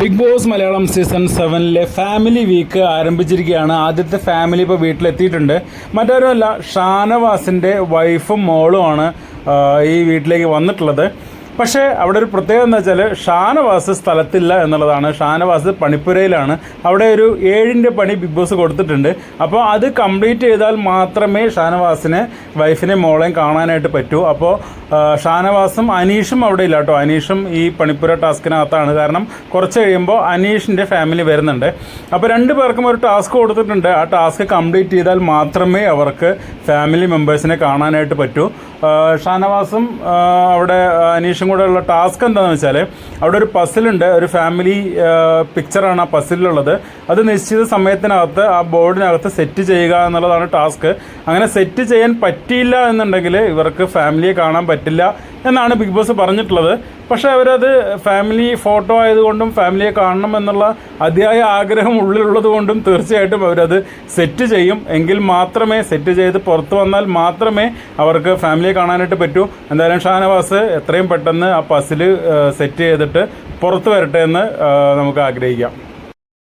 Big Boss Malayalam season സെവനിലെ family week ആരംഭിച്ചിരിക്കുകയാണ്. ആദ്യത്തെ ഫാമിലി ഇപ്പോൾ വീട്ടിലെത്തിയിട്ടുണ്ട്. മറ്റാരുമല്ല ഷാനവാസിന്റെ വൈഫും മോളുമാണ് ഈ വീട്ടിലേക്ക് വന്നിട്ടുള്ളത്. പക്ഷേ അവിടെ ഒരു പ്രത്യേകത എന്താ വെച്ചാൽ ഷാനവാസ് സ്ഥലത്തില്ല എന്നുള്ളതാണ്. ഷാനവാസ് പണിപ്പുരയിലാണ്. അവിടെ ഒരു ഏഴിന്റെ പണി ബിഗ് ബോസ് കൊടുത്തിട്ടുണ്ട്. അപ്പോൾ അത് കംപ്ലീറ്റ് ചെയ്താൽ മാത്രമേ ഷാനവാസിനെ വൈഫിനെ മോളെയും കാണാനായിട്ട് പറ്റൂ. അപ്പോൾ ഷാനവാസും അനീഷും അവിടെ ഇല്ല കേട്ടോ. അനീഷും ഈ പണിപ്പുര ടാസ്കിനകത്താണ്. കാരണം കുറച്ച് കഴിയുമ്പോൾ അനീഷിന്റെ ഫാമിലി വരുന്നുണ്ട്. അപ്പോൾ രണ്ട് പേർക്കും ഒരു ടാസ്ക് കൊടുത്തിട്ടുണ്ട്. ആ ടാസ്ക് കംപ്ലീറ്റ് ചെയ്താൽ മാത്രമേ അവർക്ക് ഫാമിലി മെമ്പേഴ്സിനെ കാണാനായിട്ട് പറ്റൂ. ഷാനവാസും അവിടെ അനീഷും കൂടെ ഉള്ള ടാസ്ക് എന്താണെന്ന് വെച്ചാൽ അവിടെ ഒരു പസിലുണ്ട് ഒരു ഫാമിലി പിക്ചറാണ് ആ പസിലുള്ളത് അത് നിശ്ചിത സമയത്തിനകത്ത് ആ ബോർഡിനകത്ത് സെറ്റ് ചെയ്യുക എന്നുള്ളതാണ് ടാസ്ക് അങ്ങനെ സെറ്റ് ചെയ്യാൻ പറ്റിയില്ല എന്നുണ്ടെങ്കിൽ ഇവർക്ക് ഫാമിലിയെ കാണാൻ പറ്റില്ല. എന്നാണ് ബിഗ് ബോസ് പറഞ്ഞിട്ടുള്ളത്. പക്ഷേ അവരത് ഫാമിലി ഫോട്ടോ ആയതുകൊണ്ടും ഫാമിലിയെ കാണണം എന്നുള്ള അതിയായ ആഗ്രഹം ഉള്ളിലുള്ളത് കൊണ്ടും തീർച്ചയായിട്ടും അവരത് സെറ്റ് ചെയ്യും. എങ്കിൽ മാത്രമേ സെറ്റ് ചെയ്ത് പുറത്ത് വന്നാൽ മാത്രമേ അവർക്ക് ഫാമിലിയെ കാണാനായിട്ട് പറ്റൂ. എന്തായാലും ഷാനവാസ് എത്രയും പെട്ടെന്ന് ആ പസിൽ സെറ്റ് ചെയ്തിട്ട് പുറത്ത് വരട്ടെ എന്ന് നമുക്ക് ആഗ്രഹിക്കാം.